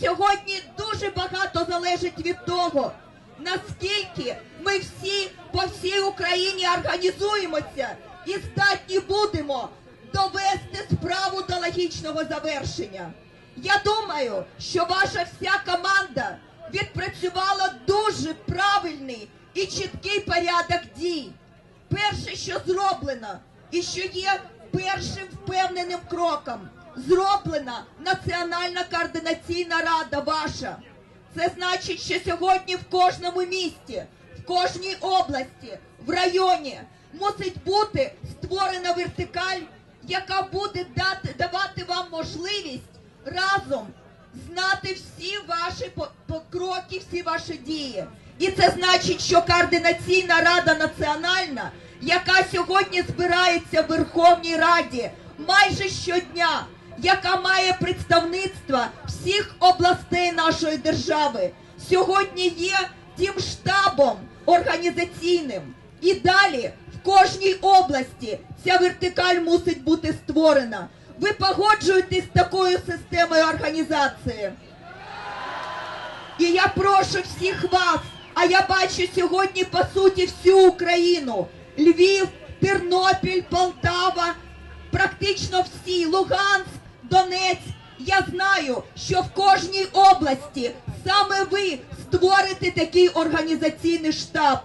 Сьогодні дуже багато залежить від того, наскільки ми всі по всій Україні організуємося і здатні будемо довести справу до логічного завершення. Я думаю, що ваша вся команда відпрацювала дуже правильний і чіткий порядок дій. Перше, що зроблено, і що є першим впевненим кроком, зроблена Національна координаційна рада ваша. Це значить, що сьогодні в кожному місті, в кожній області, в районі мусить бути створена вертикаль, яка буде дати, давати вам можливість разом знати всі ваші кроки, всі ваші дії. І це значить, що координаційна рада національна, яка сьогодні збирається в Верховній Раді майже щодня, яка має представництво всіх областей нашої держави, сьогодні є тим штабом організаційним. І далі в кожній області ця вертикаль мусить бути створена. Ви погоджуєтесь з такою системою організації? І я прошу всіх вас, а я бачу сьогодні по суті всю Україну: Львів, Тернопіль, Полтава, практично всі, Луганськ, Донець. Я знаю, що в кожній області саме ви створите такий організаційний штаб,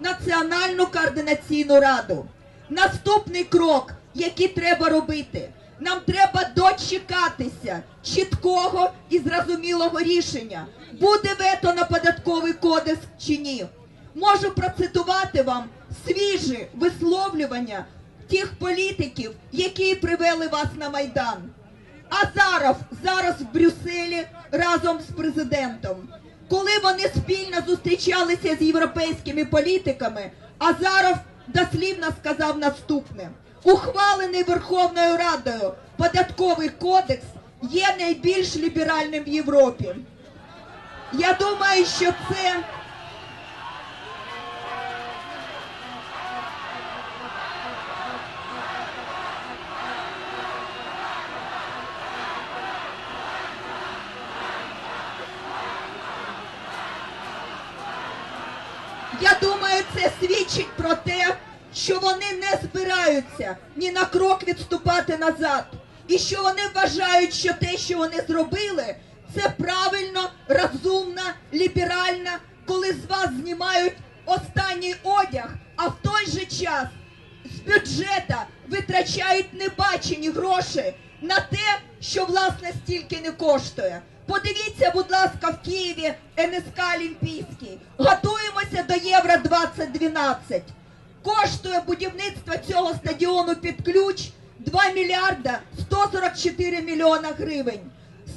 Національну координаційну раду. Наступний крок, який треба робити. Нам треба дочекатися чіткого і зрозумілого рішення, буде вето на податковий кодекс чи ні. Можу процитувати вам свіжі висловлювання тих політиків, які привели вас на майдан. А зараз, в Брюсселі разом з президентом, коли вони спільно зустрічалися з європейськими політиками, а зараз дослівно сказав наступне: ухвалений Верховною Радою податковий кодекс є найбільш ліберальним в Європі. Я думаю, що це Я думаю, це свідчить про те, що вони не збираються ні на крок відступати назад, і що вони вважають, що те, що вони зробили, це правильно, розумно, ліберально, коли з вас знімають останній одяг, а в той же час з бюджета витрачають небачені гроші на те, що власне стільки не коштує. Подивіться, будь ласка, в Києві НСК Олімпійський. Готуємося до Євро 2012. Коштує будівництво цього стадіону під ключ 2 мільярда 144 мільйона гривень.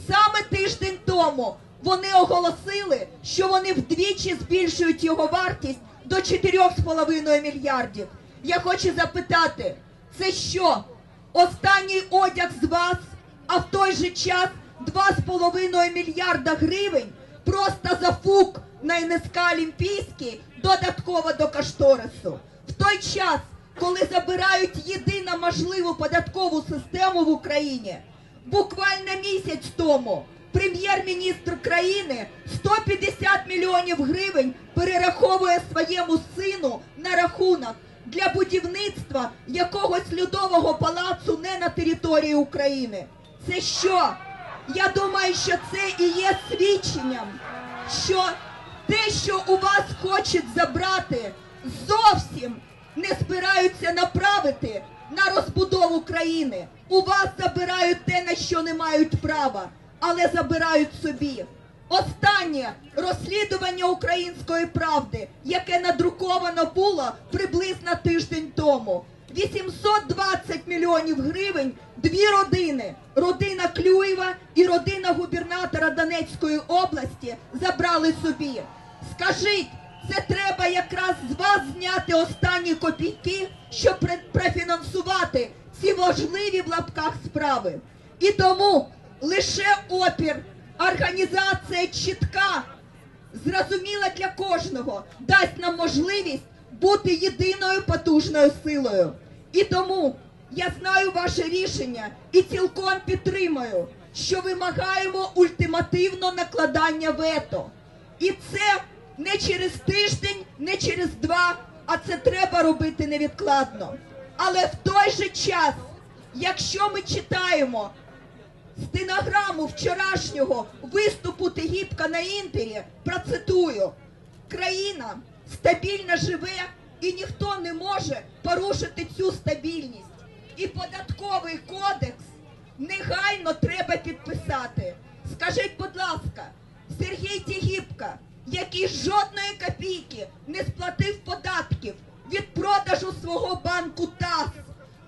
Саме тиждень тому вони оголосили, що вони вдвічі збільшують його вартість до 4,5 мільярдів. Я хочу запитати, це що? Останній одяг з вас, а в той же час 2,5 мільярда гривень просто зафук на НСК Олімпійський додатково до кошторису. В той час, коли забирають єдину можливу податкову систему в Україні, буквально місяць тому прем'єр-міністр країни 150 мільйонів гривень перераховує своєму сину на рахунок для будівництва якогось льодового палацу не на території України. Це що? Я думаю, що це і є свідченням, що те, що у вас хочуть забрати, зовсім не збираються направити на розбудову країни. У вас забирають те, на що не мають права, але забирають собі. Останнє розслідування української правди, яке надруковано було приблизно тиждень тому. 820 мільйонів гривень дві родини, родина Клюєва і родина губернатора Донецької області забрали собі. Скажіть, це треба якраз з вас зняти останні копійки, щоб профінансувати ці важливі в лапках справи. І тому лише опір, організація чітка, зрозуміла для кожного, дасть нам можливість бути єдиною потужною силою. І тому я знаю ваше рішення і цілком підтримую. що вимагаємо ультимативно накладання вето. І це не через тиждень, не через два, а це треба робити невідкладно. Але в той же час, якщо ми читаємо стенограму вчорашнього виступу Тегібка на інтері, процитую, країна стабільно живе і ніхто не може порушити цю стабільність. І податковий кодекс негайно треба підписати. Скажіть, будь ласка, Сергій Тігіпка, який жодної копійки не сплатив податків від продажу свого банку ТАС,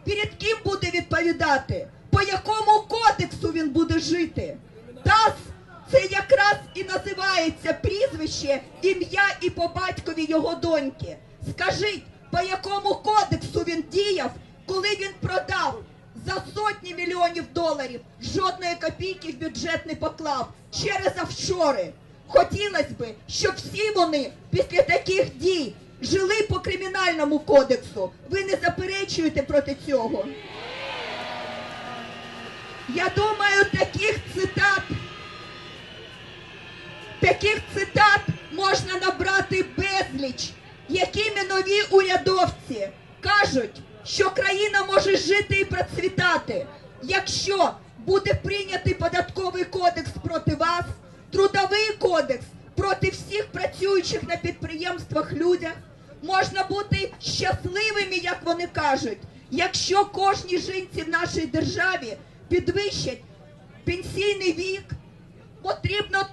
перед ким буде відповідати? По якому кодексу він буде жити? ТАС це якраз і називається прізвище, ім'я і по батькові його доньки. Скажіть, по якому кодексу він діяв, коли він продав за сотні мільйонів доларів жодної копійки в бюджет не поклав через офшори. Хотілося би, щоб всі вони після таких дій жили по кримінальному кодексу. Ви не заперечуєте проти цього? Я думаю, таких цитат, таких цитат можна набрати безліч, якими нові урядовці кажуть, що країна може жити і процвітати, якщо буде прийнятий податковий кодекс проти вас, трудовий кодекс проти всіх працюючих на підприємствах людях. Можна бути щасливими, як вони кажуть, якщо кожній жінці в нашій державі підвищать пенсійний вік, потрібно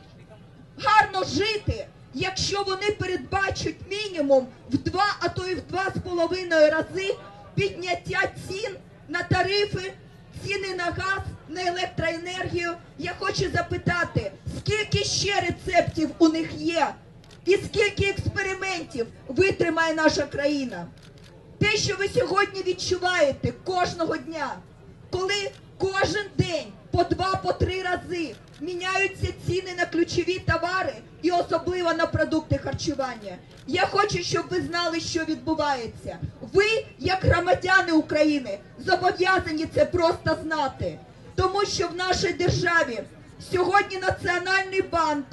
гарно жити, якщо вони передбачать мінімум в два, а то і в два з половиною рази підняття цін на тарифи, ціни на газ, на електроенергію. Я хочу запитати, скільки ще рецептів у них є, і скільки експериментів витримає наша країна? Те, що ви сьогодні відчуваєте кожного дня, коли кожен день по два, по три рази міняються ціни на ключові товари і особливо на продукти харчування. Я хочу, щоб ви знали, що відбувається. Ви, як громадяни України, зобов'язані це просто знати, тому що в нашій державі сьогодні Національний банк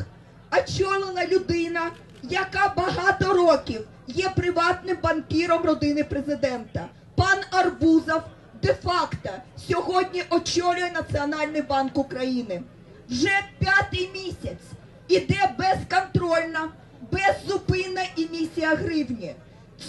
очолила людина, яка багато років є приватним банкіром родини президента. Пан Арбузов де-факто сьогодні очолює Національний банк України. Вже п'ятий місяць іде безконтрольна, беззупинна емісія гривні.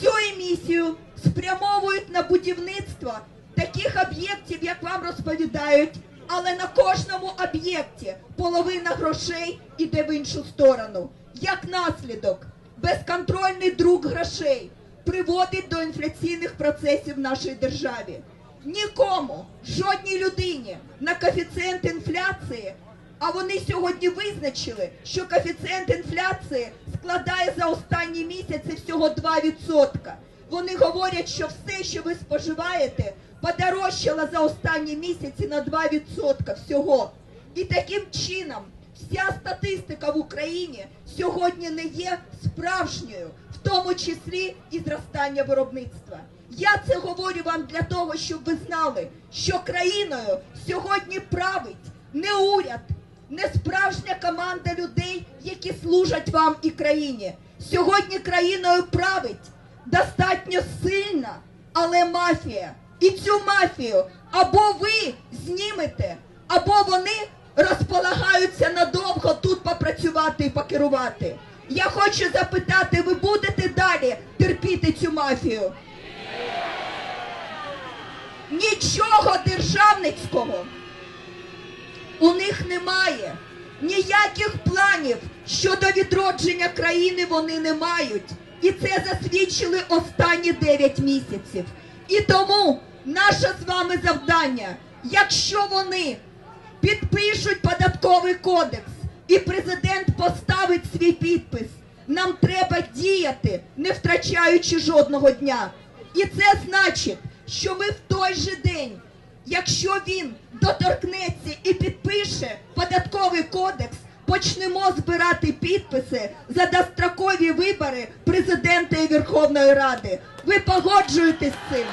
Цю емісію спрямовують на будівництво таких об'єктів, як вам розповідають, але на кожному об'єкті половина грошей іде в іншу сторону. Як наслідок, безконтрольний друк грошей приводить до інфляційних процесів в нашій державі. Нікому, жодній людині на коефіцієнт інфляції, а вони сьогодні визначили, що коефіцієнт інфляції складає за останні місяці всього 2%. Вони говорять, що все, що ви споживаєте, подорожчало за останні місяці на 2% всього. І таким чином вся статистика в Україні сьогодні не є справжньою, в тому числі і зростання виробництва. Я це говорю вам для того, щоб ви знали, що країною сьогодні править не уряд, не справжня команда людей, які служать вам і країні. Сьогодні країною править достатньо сильна, але мафія. І цю мафію або ви знімете, або вони розполагаються надовго тут попрацювати і покерувати. Я хочу запитати, ви будете далі терпіти цю мафію? Нічого державницького у них немає. Ніяких планів щодо відродження країни вони не мають. І це засвідчили останні 9 місяців. І тому наше з вами завдання, якщо вони підпишуть податковий кодекс і президент поставить свій підпис, нам треба діяти, не втрачаючи жодного дня. І це значить, що ми в той же день, якщо він доторкнеться і підпише податковий кодекс, почнемо збирати підписи за дострокові вибори президента і Верховної Ради. Ви погоджуєтесь з цим.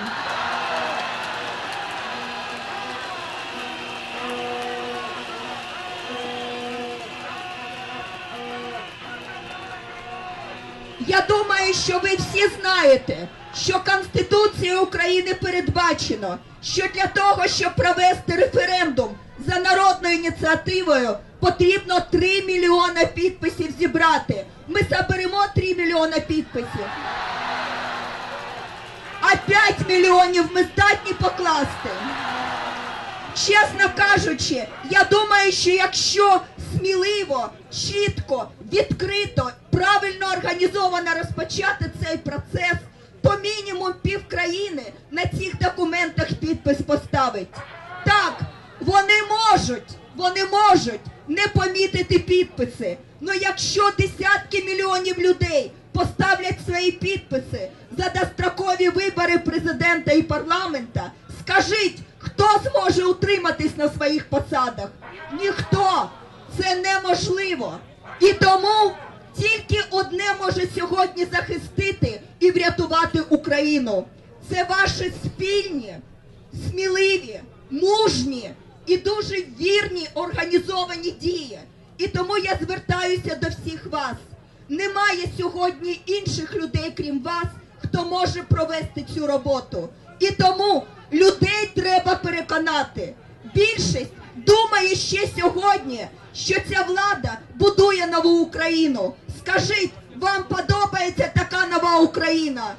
Я думаю, що ви всі знаєте що Конституцією України передбачено, що для того, щоб провести референдум за народною ініціативою, потрібно 3 мільйони підписів зібрати. Ми заберемо 3 мільйони підписів. А 5 мільйонів ми здатні покласти. Чесно кажучи, я думаю, що якщо сміливо, чітко, відкрито, правильно організовано розпочати цей процес, то мінімум півкраїни на цих документах підпис поставить. Так, вони можуть, вони можуть не помітити підписи. Ну якщо десятки мільйонів людей поставлять свої підписи за дострокові вибори президента і парламента, скажіть, хто зможе утриматись на своїх посадах? Ніхто. Це неможливо. І тому тільки одне може сьогодні захистити і врятувати Україну. Це ваші спільні, сміливі, мужні і дуже вірні організовані дії. І тому я звертаюся до всіх вас. Немає сьогодні інших людей, крім вас, хто може провести цю роботу. І тому людей треба переконати. Більшість думає ще сьогодні, що ця влада будує нову Україну. Скажіть, вам подобається така нова Україна?